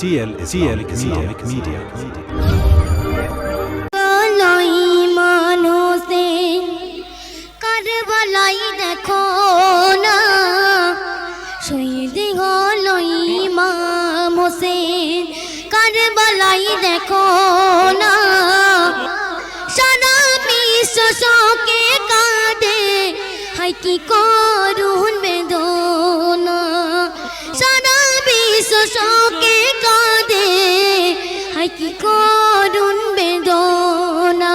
TL Islamic Media. লই Media. কারবালাই দেখো না শহীদ হলই ইমাম হোসেন কারবালাই দেখো না কি করুন বেদনা?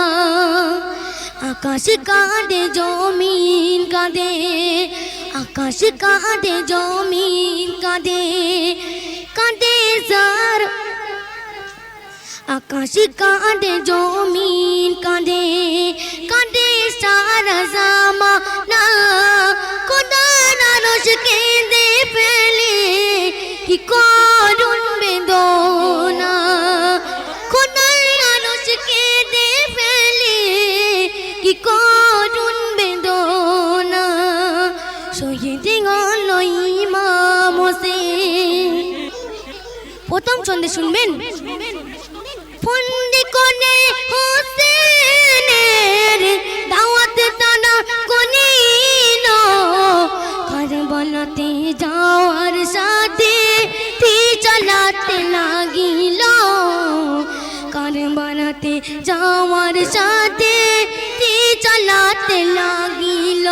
আকাশ কাঁদে জমিন কাঁদে আকাশ কাঁদে জমিন কাঁদে কাঁদে সার। আকাশ কাঁদে জমিন কাঁদে প্রথম ছন্দে শুনবেন। ফন্দি কোনে হোসেনের দাওয়াত টানা কোনিল কারবালাতে যাওয়ার সাথে তি চালাতে লাগিল। কারবালাতে যাওয়ার সাথে তি চালাতে লাগিল।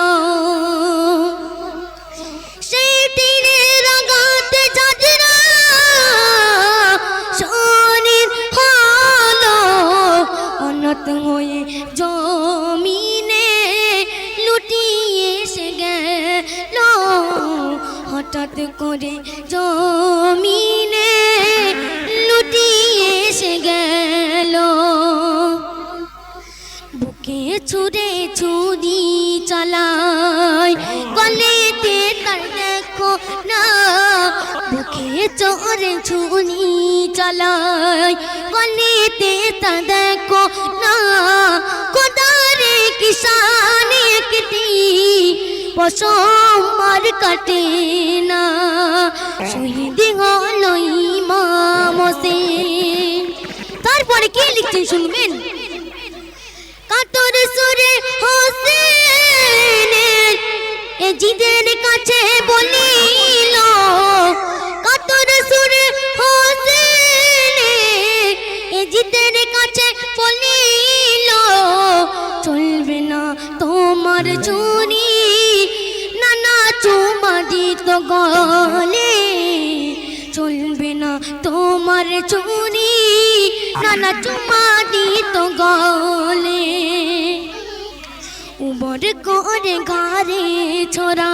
অনত হয়ে জমিনে লুটিয়ে এসে গেল। হঠাৎ করে জমিনে লুটিয়ে এসে গেল। বুকে ছুঁড়ে ছুরি চালায়, গলেতে তার দেখো না। বুকে চোরে ছুরি চালায় গলেতে তা দেখো না কোদারে কিষান একটি পশমার কাটে না শহীদ হল ইমাম তারপরে কি লিখছেন শুনবেন কাতর সুরে চুরি নানা চুমা তো গলে। চলবে না তোমার চুনি, নানা চুমা তো গলে। উবর করে ঘরে ছোড়া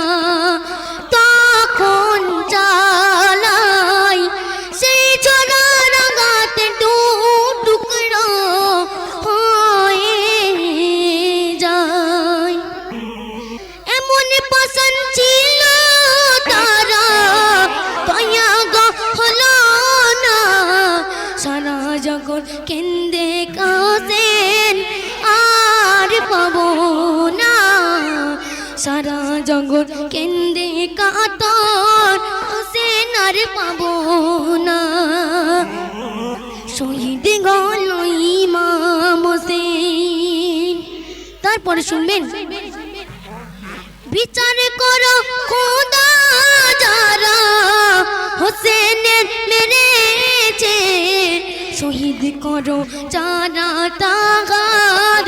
জগৎ কেন্দ্রে কাতর হোসেন পাবো না। শহীদ গল ইমাম হোসেন তারপরে শুনবেন। বিচার করো খোদা যারা হোসেনের মেরেছে। শহীদ করো যারা তাগার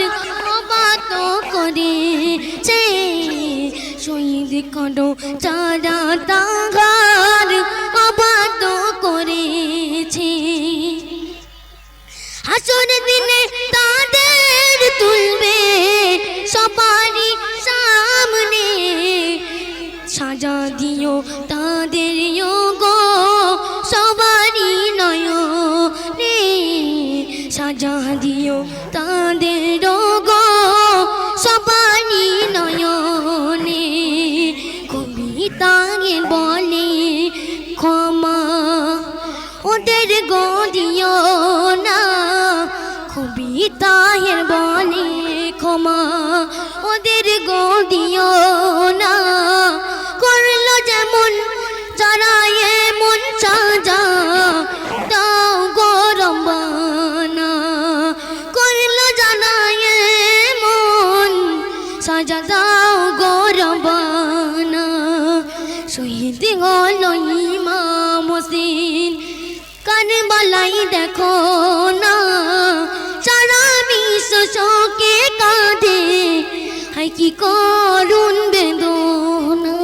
অবাত শহীদ করো যারা তাগার অবাত করেছে। হাসর দিনে তাদের তুলবে সবারই সামনে। সাজা দিও তাদের গো সবারই নয় রে সাজা দিও তাদের ওদের গড়িও না। খুবই তাহের বলে ক্ষমা ওদের গড়িও না। করল যেমন যারা এমন সাজা, তাও গরম বানা। করল জানা মন সাজা কান বলাই দেখো না। সারা বিশ্ব শোকে কাঁধে হাই কি করুন বেদনা।